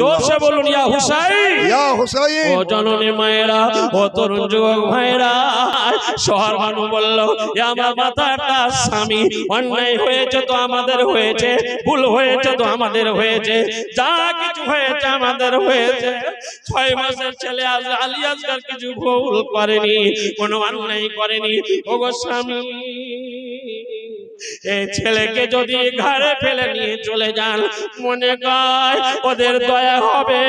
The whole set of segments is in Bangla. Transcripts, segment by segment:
জোরসে বলুন ইয়া হুসাইন! ইয়া হুসাইন! ও জননী মায়েরা ও তরুণ যুবক ভাইরা শহর মানু বলল "এ আমার মাথাটা স্বামী অন্যায় হয়েছে তো আমাদের হয়েছে ভুল হয়েছে তো আমাদের হয়েছে যা কিছু হয়েছে আমাদের হয়েছে। ছয় মাসের ছেলে আজ আলিয়াসগার কিছু ভুল করেনি কোনো অন্যায় করেনি। ও গো স্বামী এই ছেলেকে যদি ঘরে ফেলে নিয়ে চলে যান মনে কয় ওদের দয়া হবে।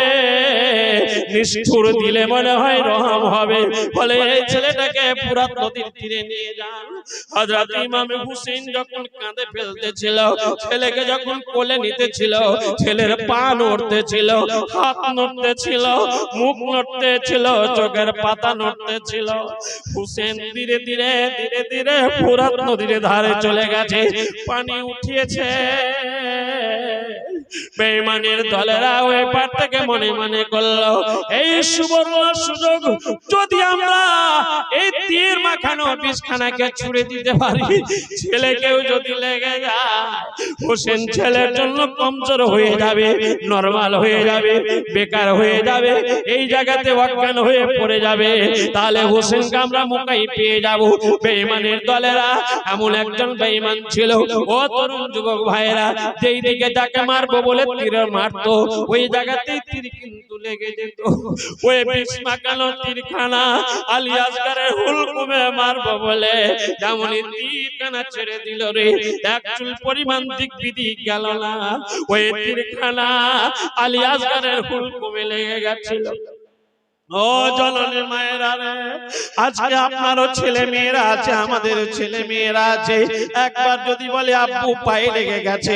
নিষ্ঠুর দিলে মনে হয় রহম হবে। বলে এই ছেলেটাকে পুরাত নদীর তীরে নিয়ে যান। হযরত ইমাম হুসেন যখন কাঁধে ফেলতেছিল ছেলেকে যখন কোলে নিতেছিল ছেলের পা নড়তেছিল হাত নড়তেছিল মুখ নড়তেছিল চোখের পাতা নড়তেছিল। হুসেন ধীরে ধীরে ধীরে ধীরে ফুরাত নদীর ধারে চলে গেছে পানি উঠিয়েছে। বেমানের দলেরা ওই পার থেকে মনে মনে করল, এই সুবর্ণ সুযোগ যদি আমরা এই তীর মাখানো বিষখানাকে ছুড়ে দিতে পারি। ছেলেকেও যদি লেগে যায় হোসেন ছেলের জন্য কমজোর হয়ে যাবে নরমাল হয়ে যাবে বেকার হয়ে যাবে এই জায়গাতে অজ্ঞান হয়ে পড়ে যাবে। তাহলে হোসেনকে আমরা মোকাই পেয়ে যাব। বেঈমানের দলেরা এমন একজন বেঈমান ছিল। ও তরুণ যুবক ভাইরা যেই দিকে যাকে মারবো বলে তীর মারতো ওই জায়গাতেই তীর কিন্তু লেগে যেত। ওই বিষ মাখানো তীরখানা আলী আসগারের হুলকুমে মারবো বলে। যেমনই তীরখানা ছেড়ে দিল রে। এক চুল পরিমাণ দিক বিধি গেল না। ওই তীরখানা আলী আসগারের হুলকুমে লেগে গেছিল। ও জননী মায়েরা রে আজকে আপনারও ছেলে মেয়েরা আছে আমাদের ছেলে মেয়েরা আছে। একবার যদি বলে আব্বু পায়ে লেগে গেছে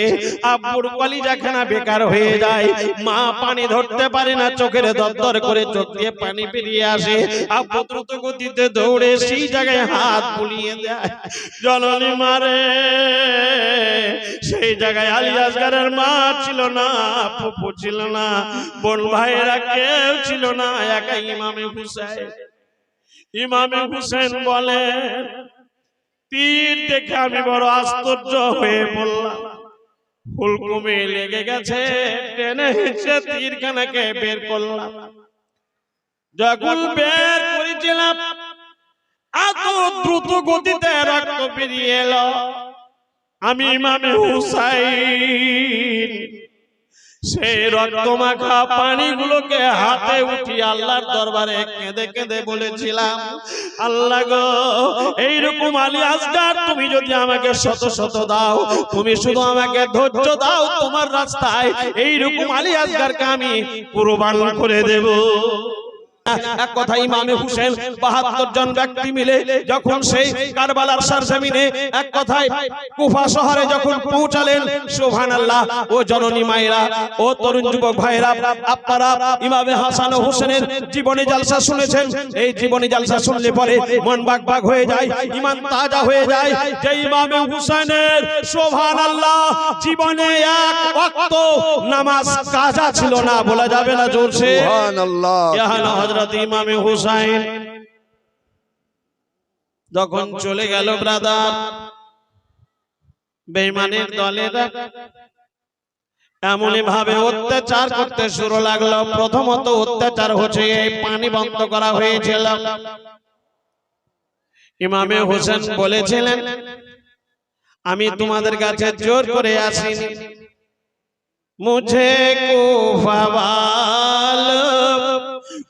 আব্বুর কলিজাখানা বেকার হয়ে যায়। মা পানি ধরতে পারে না চোখের দরদর করে চোখ দিয়ে পানি বেরিয়ে আসে। আব্বু দ্রুত গতিতে দৌড়ে সেই জায়গায় হাত বুলিয়ে দেয়। জননী মারে সেই জায়গায় আলী আসগারের মা ছিল না ফুপু ছিল না বোন ভাইয়েরা কেউ ছিল না একাই ইমামে হুসাইন। ইমামে হুসেন বলে তীর দেখে আমি বড় আশ্চর্য হয়ে পড়লাম। ফুলকুমে লেগে গেছে টেনে হেঁচে তীরখানাকে বের করলাম। যখন বের করেছিলাম এত দ্রুত গতিতে রক্ত বেরিয়ে এলো। আমি ইমামে হুসাইন সেই রক্তমাখা পানিগুলোকে হাতে উঠি আল্লাহর দরবারে কেঁদে কেঁদে বলেছিলাম, আল্লাহ গো, এইরকম আলী আসগার তুমি যদি আমাকে শত শত দাও, তুমি শুধু আমাকে ধৈর্য দাও, তোমার রাস্তায় এইরকম আলী আসগারকে আমি কুরবান করে দেব। এক কথা ইমামে হুসেন বাহাত্তর জন ব্যক্তি মিলে যখন সেই কারবালার সারজামিনে এক কথায় কুফা শহরে যখন পৌঁছালেন সুবহান আল্লাহ ও জননী মায়েরা ও তরুণ যুবক ভাইরা আপনারা ইমামে হাসান ও হুসেনের জীবনী জালসা শুনেছেন। এই জীবনী জালসা শুনলে পরে মন বাগ বাগ হয়ে যায় ইমান তাজা হয়ে যায় যে ইমামে হুসেনের সুবহান আল্লাহ জীবনে এক ওয়াক্ত নামাজ কাজা ছিল না বলা যাবে না জোরসে। সুবহানাল্লাহ। ইহান হযরত ইমামে হুসাইন যখন চলে গেল ব্রাদার, বেঈমানের দলেরা এমনই ভাবে অত্যাচার করতে শুরু লাগল। প্রথমত অত্যাচার হচ্ছে এই পানি বন্ধ করা হয়েছিল। ইমামে হোসেন বলেছিলেন, আমি তোমাদের কাছে জোর করে আসিনি। মুঝে কুফাওয়াল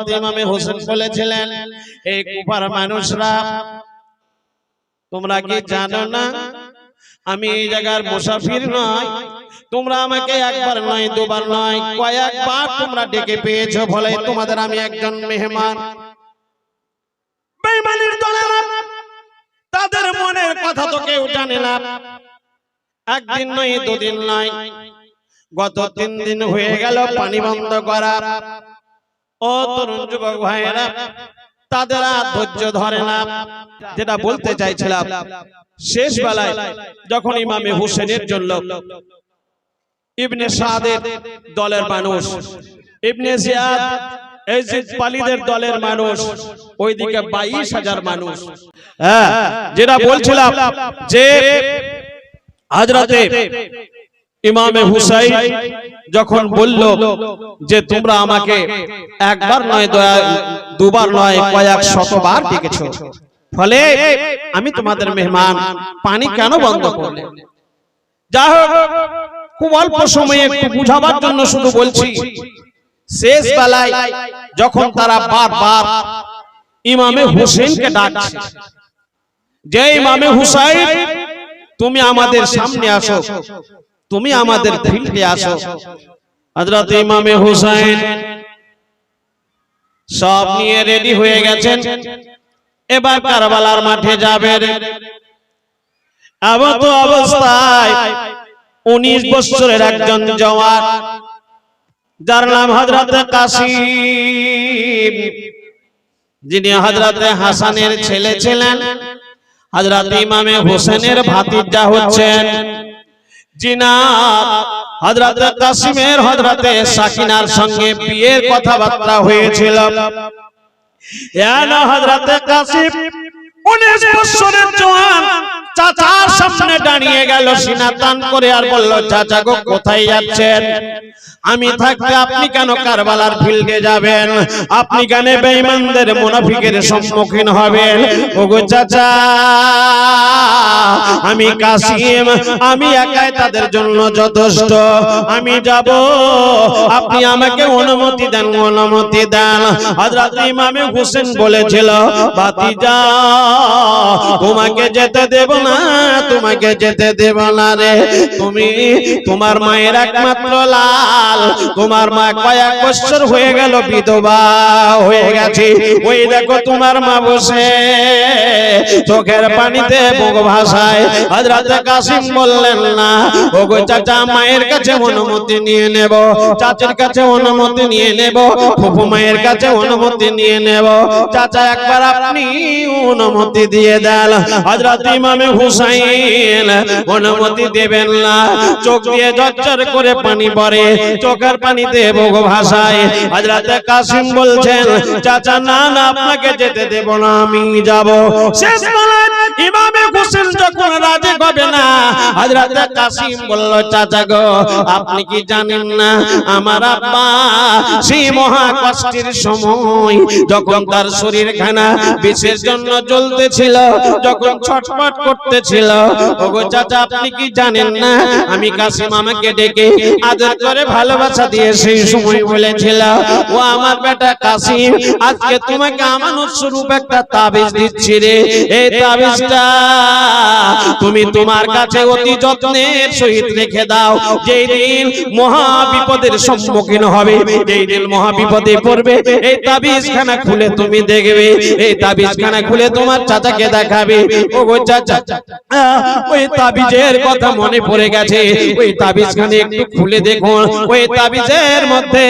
হযরত ইমামে হোসেন বলেছিলেন এই কুফার মানুষরা তোমরা কি জানো না? আমি এই জায়গার মুসাফির নয় তোমরা আমাকে একবার নয় দুবার নয় কয়েকবার তোমরা ডেকে পেয়েছ বলে তোমাদের আমি একজন মেহমান। বেঈমানির দলেরা তাদের মনের কথা তো কেউ জানে না। একদিন নয় দুদিন নয়। গত তিন দিন হয়ে গেল পানি বন্ধ করা। ও তরুণ যুবক ভাইয়েরা তাদের আর ধৈর্য ধরে না। যেটা বলতে চাইছিলাম শেষ বেলায় যখন ইমামে হোসেনের জন্য ইবনে সাদের দলের মানুষ ইবনে জিয়াদ এজিদ পালিদের দলের মানুষ ওইদিকে বাইশ হাজার মানুষ। হ্যাঁ যেটা বলছিলাম যে হাজরাতে ইমামে হুসাইন যখন বলল যে তোমরা আমাকে একবার নয় দয়া দুবার নয় কয়েক শতবার ডেকেছো। ফলে আমি তোমাদের মেহমান পানি কেন বন্ধ করলে? যা হোক খুব অল্প সময়ে একটু বুঝাবার জন্য শুধু বলছি শেষ বেলায় যখন তারা বারবার ইমামে হুসেনকে ডাকছে যে ইমামে হুসাইন তুমি আমাদের সামনে আসো। তুমি আমাদের ফিল্ডে আসো। হযরত ইমামে হুসাইন সব নিয়ে রেডি হয়ে গেছেন। এবার কারবালার মাঠে যাবেন। এমন তো অবস্থায় উনিশ বছরের একজন জওয়ান যার নাম হজরত কাসিম। যিনি হজরত হাসানের ছেলে ছিলেন। হজরত ইমামে হোসেনের ভাতিজা হচ্ছেন। জিনাব হজরত কাসিমের হজরতে সাকিনার সঙ্গে বিয়ের কথাবার্তা হয়েছিল। হজরতে কাসিম উনিশ বছরের জওয়ান, চাচার সামনে দাঁড়িয়ে গেল, সিনা টান করে আর বলল, চাচা গো, কোথায় যাচ্ছেন? আমি থাকতে আপনি কেন কারবালার ফিল্ডে যাবেন? আপনি কেন বেঈমানদের মুনাফিকের সম্মুখীন হবেন? ওগো চাচা, আমি কাসিম, আমি একাই তাদের জন্য যথেষ্ট। আমি যাব, আপনি আমাকে অনুমতি দেন অনুমতি দেন। হযরত ইমামে হোসেন বলেছিল, ভাতিজা তোমাকে যেতে দেব না, তোমাকে যেতে দেব না রে। তুমি তোমার মায়ের একমাত্র লাল। তোমার মা কয়েক বছর হয়ে গেল বিধবা হয়ে গেছে। ওই দেখো তোমার মা বসে চোখের পানিতে বুক ভাষায় হযরত কাসিম বললেন, না, ওগো চাচা, মায়ের কাছে অনুমতি নিয়ে নেব। চাচার কাছে অনুমতি নিয়ে নেব। ফুফু মায়ের কাছে অনুমতি নিয়ে নেব। চাচা, একবার আপনি অনুমতি দিয়ে দেন। হযরত ইমামে হুসাইন অনুমতি দেবেন না। চোখ দিয়ে ঝরঝর করে পানি পড়ে, চোখের পানিতে বুক ভাষায় হযরত কাসিম বলছেন, চাচা, না না, আপনাকে যেতে দেব না, আমি যাব। শেষ ইমামে হোসেন যখন রাজি হবে না, হযরত কাসিম বলল, চাচা গো, আপনি কি জানেন না, আমার আব্বা সেই মহা কষ্টের সময় যখন তার শরীর খানা বিশেষ জন্য জ্বলতেছিল যখন ছটফট করতেছিল, ওগো চাচা, আপনি কি জানেন না? আমি কাসিম আমাকে ডেকে আদর করে ভালোবাসা দিয়ে সেই সময় বলেছিল, ও আমার বেটা কাসিম, আজকে তোমাকে আমানত স্বরূপ একটা তাবিজ দিচ্ছি রে। এই তাবিজটা তুমি তোমার কাছে অতি যত্নের সহিত রেখে দাও। যেই দিন মহা বিপদের সম্মুখীন হবে, যেই দিন মহা বিপদে পড়বে, এই তাবিজ খানা খুলে তুমি দেখবে। এই তাবিজ খানা খুলে তোমার চাচাকে দেখাবে ও গো চাচা। ওই তাবিজের কথা মনে পড়ে গেছে। ওই তাবিজ খানে একটু খুলে দেখুন। ওই তাবিজের মধ্যে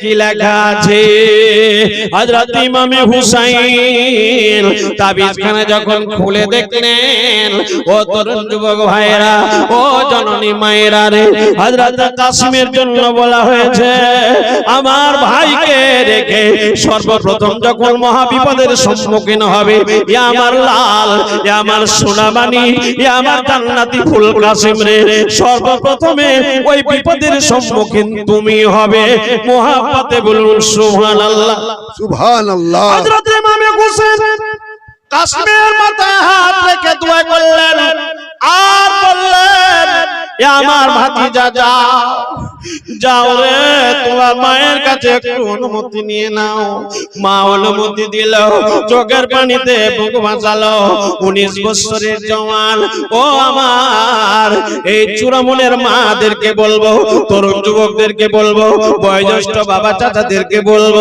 কি লেখা আছে? হযরত ইমামে হুসাইন তাবিজখানা যখন খুলে দেখলেন ও তরুণ যুবক ভাইরা ও জননী মায়েরা রে হযরত কাসিমের জন্য বলা হয়েছে আমার ভাইকে রেখে সর্বপ্রথম যখন মহাবিপদের সম্মুখীন হবে এ আমার লাল এ আমার সোনামানি এ আমার জান্নাতি ফুল কাসিম রে। সর্বপ্রথমে ওই বিপদের সম্মুখীন তুমি হবে। মহাপতে বলুন সুবহানাল্লাহ। সুবহানাল্লাহ। হযরত ইমামে হোসেন কাশ্মীর মাথায় হাত রেখে দোয়া করলেন। আর বললেন এ আমার ভাতিজা যাও। যাও রে, তোমার মায়ের কাছে একটু অনুমতি নিয়ে নাও। মা অনুমতি দিল, চোখের পানিতে বুক ভাসালো উনিশ বছরের জওয়ান। ও আমার, এই চূড়ামনের মাদেরকে বলব, তরুণ যুবকদেরকে বলব, বয়োজ্যেষ্ঠ বাবা চাচাদেরকে বলব,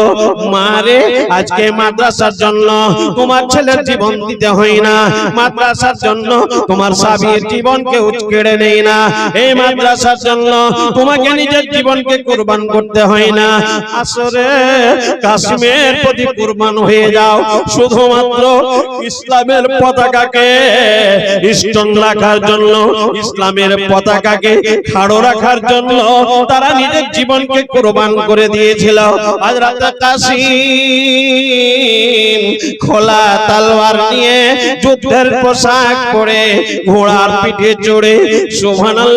মা রে, আজকে মাদ্রাসার জন্য তোমার ছেলের জীবন দিতে হয় না। মাদ্রাসার জন্য তোমার স্বামীর জীবনকে কেড়ে নেই না। এই মাদ্রাসার জন্য তোমাকে নিজের জীবনকে কুরবান করতে হয় না। আসরে কাশ্মীর প্রতি কুরবান হয়ে যাও। শুধুমাত্র ইসলামের পতাকাকে স্টোন রাখার জন্য, ইসলামের পতাকাকে খাড়ো রাখার জন্য তারা নিজের জীবনকে কুরবান করে দিয়েছিল। হযরত কাসিম খোলা তলোয়ার নিয়ে যুদ্ধের পোশাক পরে ঘোড়ার পিঠে চড়ে, সুবহানাল্লাহ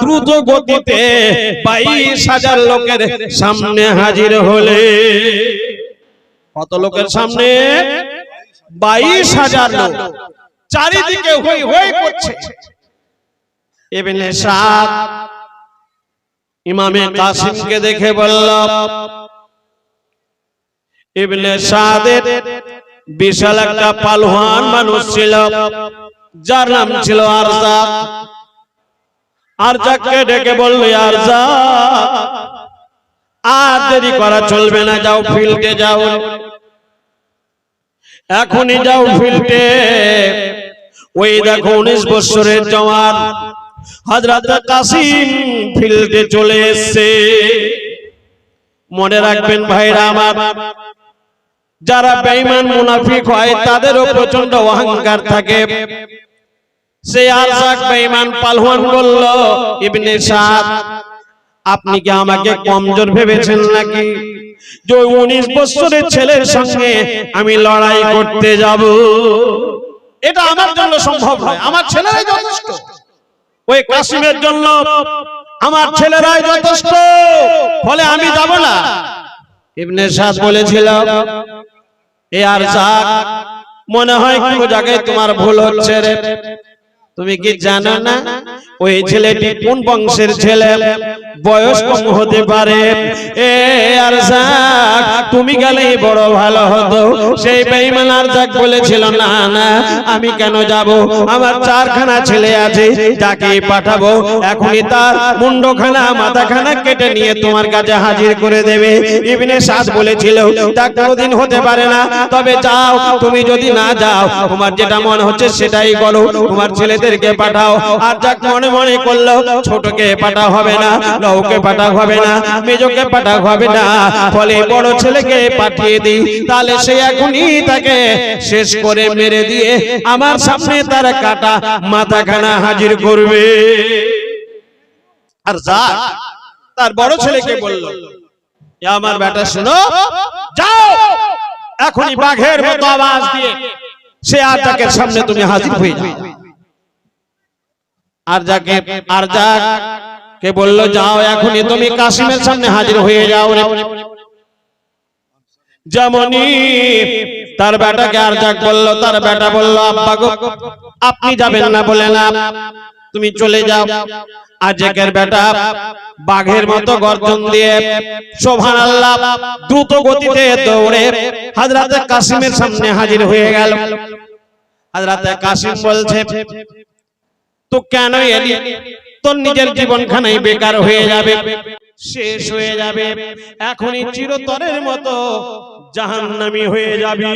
দ্রুত গতিতে বাইশ হাজার লোকের সামনে হাজির হলে। কত লোকের সামনে? বাইশ হাজার লোক। চারিদিকে হই হই করছে। ইবনে সাদ ইমামে কাসিমকে দেখে বলল, ইবনে সাদের বিশাল একটা পালওয়ান মানুষ ছিল, যার নাম ছিল আরজাক আরজাককে ডেকে বলল আরজাক আর দেরি করা চলবে না, যাও ফিল্ডে যাও। এখনই যাও ফিল্ডে। ওই দেখো উনিশ বছরের জওয়ান হযরত কাসিম ফিল্ডে চলে এসেছে। মনে রাখবেন ভাইরা আমার, যারা বেঈমান মুনাফিক হয়, তাদেরও প্রচণ্ড অহংকার থাকে। সে আরজাক বেঈমান পালওয়ান বলল ইবনে সাদ, আপনি কি আমাকে কমজোর ভেবেছেন নাকি? যে উনিশ বছরের ছেলের সঙ্গে আমি লড়াই করতে যাব। এটা আমার জন্য সম্ভব নয়, আমার ছেলেরাই যথেষ্ট। ওই কাসিমের জন্য আমার ছেলেরাই যথেষ্ট, ফলে আমি যাব না। ইবনে সাদ বলেছিল, এ আর মনে হয় কোনো জায়গায় তোমার ভুল হচ্ছে রে। তুমি কি জানো না? ওই ছেলেটি কোন বংশের ছেলে? বয়স কম হতে পারে। এ আর তুমি গেলেই বড় ভালো হতো। সেই বেঈমান আর যাক বলেছিল না না আমি কেন যাব? আমার চারখানা ছেলে আছে যাকে পাঠাবো। এখনই তার মুন্ডখানা মাথাখানা কেটে নিয়ে তোমার কাছে হাজির করে দেবে। ইবনে সাদ বলেছিল তা কোনোদিন হতে পারে না। তবে যাও তুমি যদি না যাও তোমার যেটা মনে হচ্ছে সেটাই করো। তোমার ছেলেদেরকে পাঠাও। আর যাক মনে মনে করল, ছোটকে পাঠা হবে না লউকে পাঠা হবে না, মেজকে পাঠা হবে না। ফলে বড় ছেলেকে পাঠিয়ে দিই। তাহলে সে এখনই তাকে শেষ করে মেরে দিয়ে আমার সামনে তার কাটা মাথাখানা হাজির করবে। আর যা তার বড় ছেলেকে বলল আমার বেটা শোনো, যাও, এখনই বাঘের মতো আওয়াজ দিয়ে সে আর যাকে সামনে তুমি হাজির হয়ে যাও। আর যাকে, আর যাক, কে বলল, যাও এখনই, তুমি কাসিমের সামনে হাজির হয়ে যাও যেমনই তার বেটাকে আর যাক বলল, তার বেটা বলল, আব্বা গো, আপনি যাবেন না বলে না, তুমি চলে যাও। আজকের বেটা বাঘের মতো গর্জন দিয়ে সোভান আল্লাহ দ্রুত গতিতে দৌড়ে হাজরাতে কাসিমের সামনে হাজির হয়ে গেল। হাজরাতে কাসিম বলছে তো কেন এলি? তোর নিজের জীবনখানাই বেকার হয়ে যাবে, শেষ হয়ে যাবে, এখনই চিরতরের মতো জাহান্নামি হয়ে যাবি।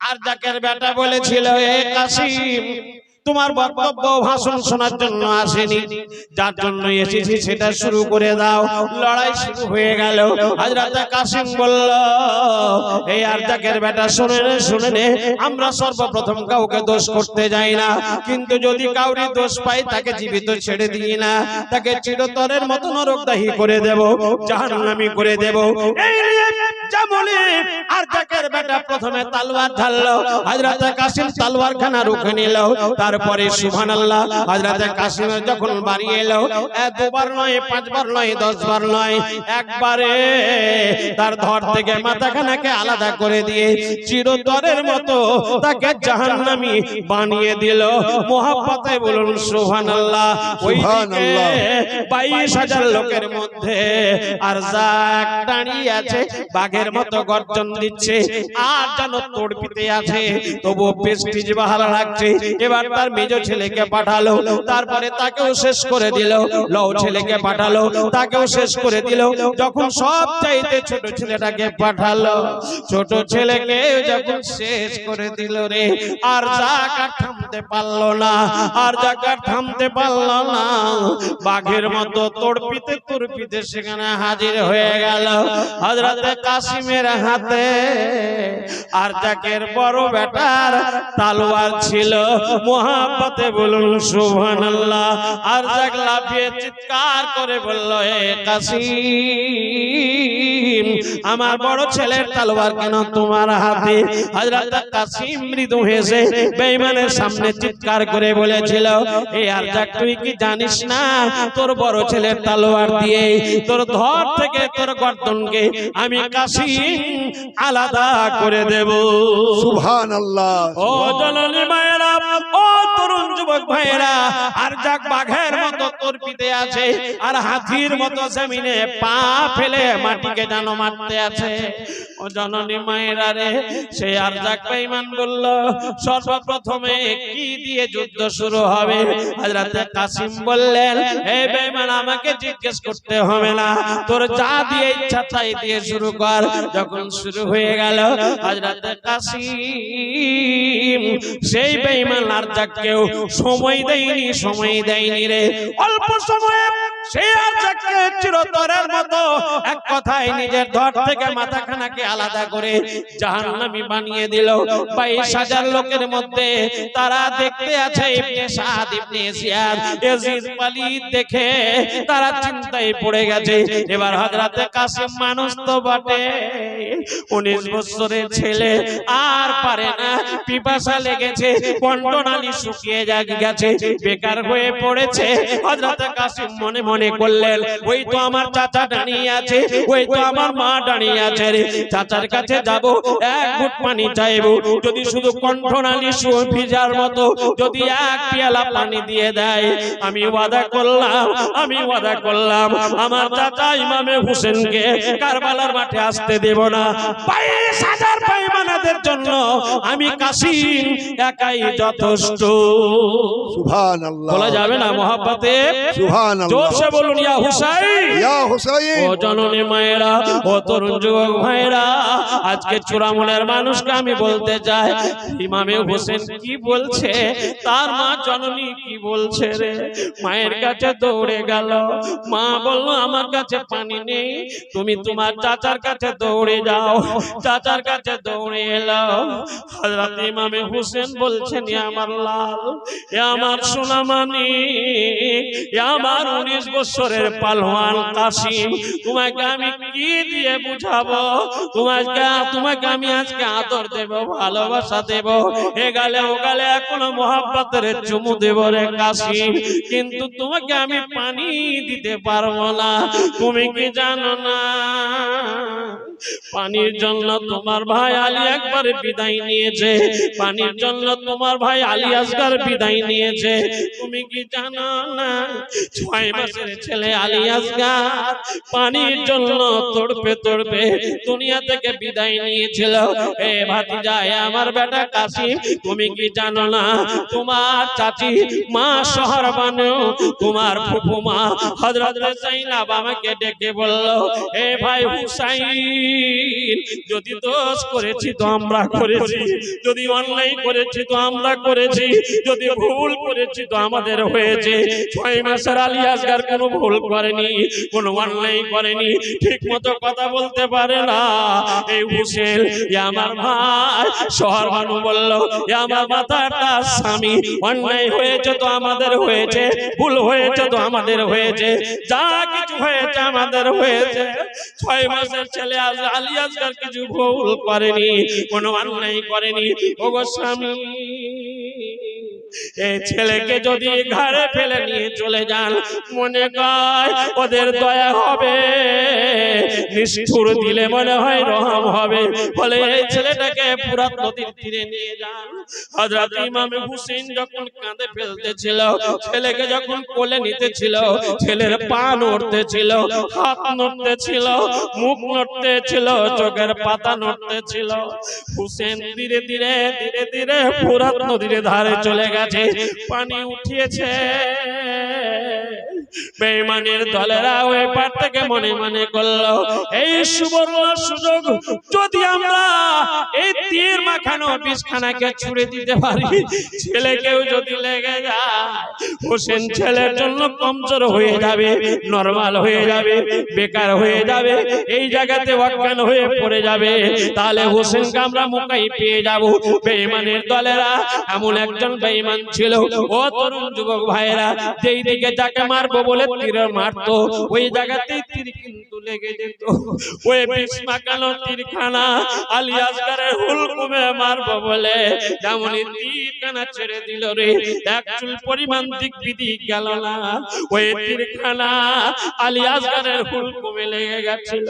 আর জাকের বেটা বলেছিল, এ কাসিম তোমার বক্তব্য ভাষণ শোনার জন্য আসেনি। যার জন্য এসেছি সেটা শুরু করে দাও। লড়াই শুরু হয়ে গেল। হযরত কাসিম বলল, এই আরজাকের বেটা, শুনে নে শুনে নে। আমরা সর্বপ্রথম কাউকে দোষ করতে যাই না। কিন্তু যদি কাউরি দোষ পাই, তাকে জীবিত ছেড়ে দিই না। তাকে চিরতরের মতো নরকদাহি করে দেব, জাহান্নামী করে দেব। যা বেটা প্রথমে তালওয়ার ঢাললো। হযরত কাসিম তালওয়ার রুখে নিল। তারপরে সুবহানাল্লাহ হযরত কাসিমের যখন বাড়ি এলো দুবার নয় পাঁচবার নয় দশবার নয় একবারে তার ধর থেকে মাথাখানাকে আলাদা করে দিয়ে চিরতরের মতো তাকে জাহান্নামী বানিয়ে দিল। মোহাব্বতে বলুন সুবহানাল্লাহ সুবহানাল্লাহ। বাইশ হাজার লোকের মধ্যে আর যাক দাঁড়িয়ে আছে বাঘের মতো গর্জন দিচ্ছে আর যেন তড়পিতে আছে তবু প্রেস্টিজ বাহাল রাখছে। এবার তার মেজ ছেলেকে পাঠালো, তারপরে তাকেও শেষ করে দিল। লও ছেলেকে পাঠালো, তাকেও শেষ করে দিল। যখন সব চাইতে ছোট ছেলেটাকে পাঠালো, ছোট ছেলেকে যখন শেষ করে দিল রে, আর জাকার থামতে পারল না, আর জাকার থামতে পারল না, বাঘের মতো তড়পিতে তড়পিতে সেখানে হাজির হয়ে গেল হযরতে কাশিমের হাতে। আর জাকের বড় বেটার তালোয়ার ছিল মোহাব্বতে বলুন সুবহানাল্লাহ। আর জাক লাফিয়ে চিৎকার করে বলল এ কাসিম আমার বড় ছেলের তালোয়ার কেন তোমার হাতে? হযরত কাসিম মৃদু হেসে বেঈমানের সামনে চিৎকার করে বলেছিল এ আর যাক তুই কি জানিস না তোর বড় ছেলের তালোয়ার দিয়ে তোর ধর থেকে তোর গর্দনকে আমি কাসিম আলাদা করে দেব। সুবহান আল্লাহ ও জননী মায়েরা ও তরুণ যুবক আর যাক বাঘের মতো তর্পিতে আছে, আর হাতির মতো জমিনে পা ফেলে মাটিকে যেন মারতে আছে। ও জননী মায়েরা রে, সে আর যাক বলল, সর্বপ্রথমে কি দিয়ে যুদ্ধ শুরু হবে? কাসিম বললেন এই বেঈমান, আমাকে জিজ্ঞেস করতে হবে না, তোর যা দিয়ে ইচ্ছা তাই দিয়ে শুরু কর। যখন শুরু হয়ে গেল, হযরতে কাসিম, সেই বেঈমান আর যাকেও সময় দেয়নি সময় দেয়নি রে। অল্প সময়ে সেই আর যাকে চিরতরের মতো এক কথায় নিজের ধর থেকে মাথাখানাকে আলাদা করে জাহান্নামী বানিয়ে দিল। বাইশ হাজার লোকের মধ্যে তারা দেখতে আছে Ibn Saad, Ibn Ziyad Yazid Walid দেখে তারা চিন্তায় পড়ে গেছে। এবার হযরতে কাসিম মানুষ তো বটে। 19 বছরের ছেলে আর পারে না, পিপাসা লেগেছে কণ্ঠনালী শুকিয়ে যা- গেছে? বেকার হয়ে পড়েছে। হযরতে কাসিম মনে মনে করলেন, ওই তো আমার চাচা দাঁড়িয়ে আছে, ওই তো আমার মা দাঁড়িয়ে আছে রে। চাচার কাছে যাব, এক ঘুট পানি চাইব। যদি শুধু কণ্ঠনালী শু- ভিজার মতো, যদি এক পেয়ালা পানি দিয়ে দেয়, আমি ওয়াদা করলাম, আমি ওয়াদা করলাম, আমার চাচা ইমামে হোসেনকে কারবালার মাঠে আসতে দেব না। বাইশ হাজার বেঈমানাদের জন্য আমি কাসিম একাই যথেষ্ট। সুবহান আল্লাহ বলা যাবে না মহাব্বতে সুবহান আল্লাহ জোরসে বলুন ইয়া হুসাইন। ইয়া হুসাইন। ও জননী মায়েরা ও তরুণ যুবক ভাইরা আজকে চূড়ামূলের মানুষকে আমি বলতে চাই ইমামে হোসেন কি বলছে? তার মা জননী কি বলছে রে? মায়ের কাছে দৌড়ে গেল। মা বলল আমার কাছে পানি নেই তুমি তোমার চাচার কাছে দৌড়ে যাও। চাচার কাছে দৌড়ে এলো। হযরত ইমামে হোসেন বলছেন আমার লাল। এ আমার সোনামানি, এ আমার উনিশ বছরের পালওয়ান কাসিম, তোমাকে আমি কি দিয়ে বুঝাবো? তোমাকে তোমাকে আমি আজকে আদর দেব, ভালোবাসা দেব। এ গালে, ও গালে এখনও মোহাব্বতের চুমু দেব রে কাসিম। কিন্তু তোমাকে আমি পানি দিতে পারব না। তুমি কি জানো না? পানির জন্য তোমার ভাই আলী একবার বিদায় নিয়েছে। পানির জন্য তোমার ভাই আলী আসগার বিদায় নিয়েছে। তুমি কি জানো না? ছয় মাসের ছেলে আলী আসগার পানির জন্য তড়পে তড়পে দুনিয়া থেকে বিদায় নিয়েছিল। এ ভাতিজায় আমার বেটা কাসিম তুমি কি জানো না? তোমার চাচি মা শহর বানো তোমার ফুফু মা হযরত জাইনাব আমাকে ডেকে বলল এ ভাই হুসাইন যদি দোষ করেছি তো আমরা করেছি। যদি অন্যায় করেছি তো আমরা করেছি। যদি ভুল করেছি তো আমাদের হয়েছে। ছয় মাসের আলী কোনো ভুল করেনি, কোনো অন্যায় করেনি। ঠিক মতো কথা বলতে পারে না। এই আমার ভাই বলল আমার স্বামী, অন্যায় হয়েছে তো আমাদের হয়েছে, ভুল হয়েছে তো আমাদের হয়েছে। যা কিছু হয়েছে আমাদের হয়েছে। ছয় মাসের ছেলে আলী আসগার কিছু ভুল করেনি, কোনো অন্যায় করেনি। ওগো স্বামী এই ছেলেকে যদি ঘরে ফেলে নিয়ে চলে যান, মনে কয় ওদের দয়া হবে। নিষ্ঠুর দিলে মনে হয় রহম হবে। বলে এই ছেলেটাকে পুরাত নদীর তীরে নিয়ে যান। হযরত ইমাম হুসেন যখন কাঁধে ফেলতেছিল ছেলেকে যখন কোলে নিতেছিল ছেলের পা নড়তেছিল হাত নড়তেছিল মুখ নড়তেছিল চোখের পাতা নড়তেছিল। হুসেন ধীরে ধীরে ধীরে ধীরে ফুরাত নদীর ধারে চলে গেছে পানি উঠিয়েছে। দলেরা ওই পার থেকে মনে মনে করল, এই সুবর্ণ সুযোগ যদি আমরা এই তীর মাখানো ছুড়ে দিতে পারি যদি লেগে যায়, হোসেন ছেলের জন্য কমজোর হয়ে যাবে হয়ে যাবে, বেকার হয়ে যাবে, এই জায়গাতে অজ্ঞান হয়ে পড়ে যাবে, তাহলে হোসেনকে আমরা মোকাই পেয়ে যাব। বেঈমানের দলেরা এমন একজন বেঈমান ছিল, ও তরুণ যুবক ভাইরা যেই দিকে যাকে মারবো বলে তীর মারতো। ওই জায়গাতেই তীর কিন্তু লেগে যেত। ওই বিষ মাখানো তীরখানা? আলী আসগারের হুলকুমে মারবো বলে। যেমনই তীরখানা ছেড়ে দিল রে। এক চুল পরিমাণ দিক বিধি গেল না। ওই তীরখানা আলী আসগারের হুলকুমে লেগে গেছিল।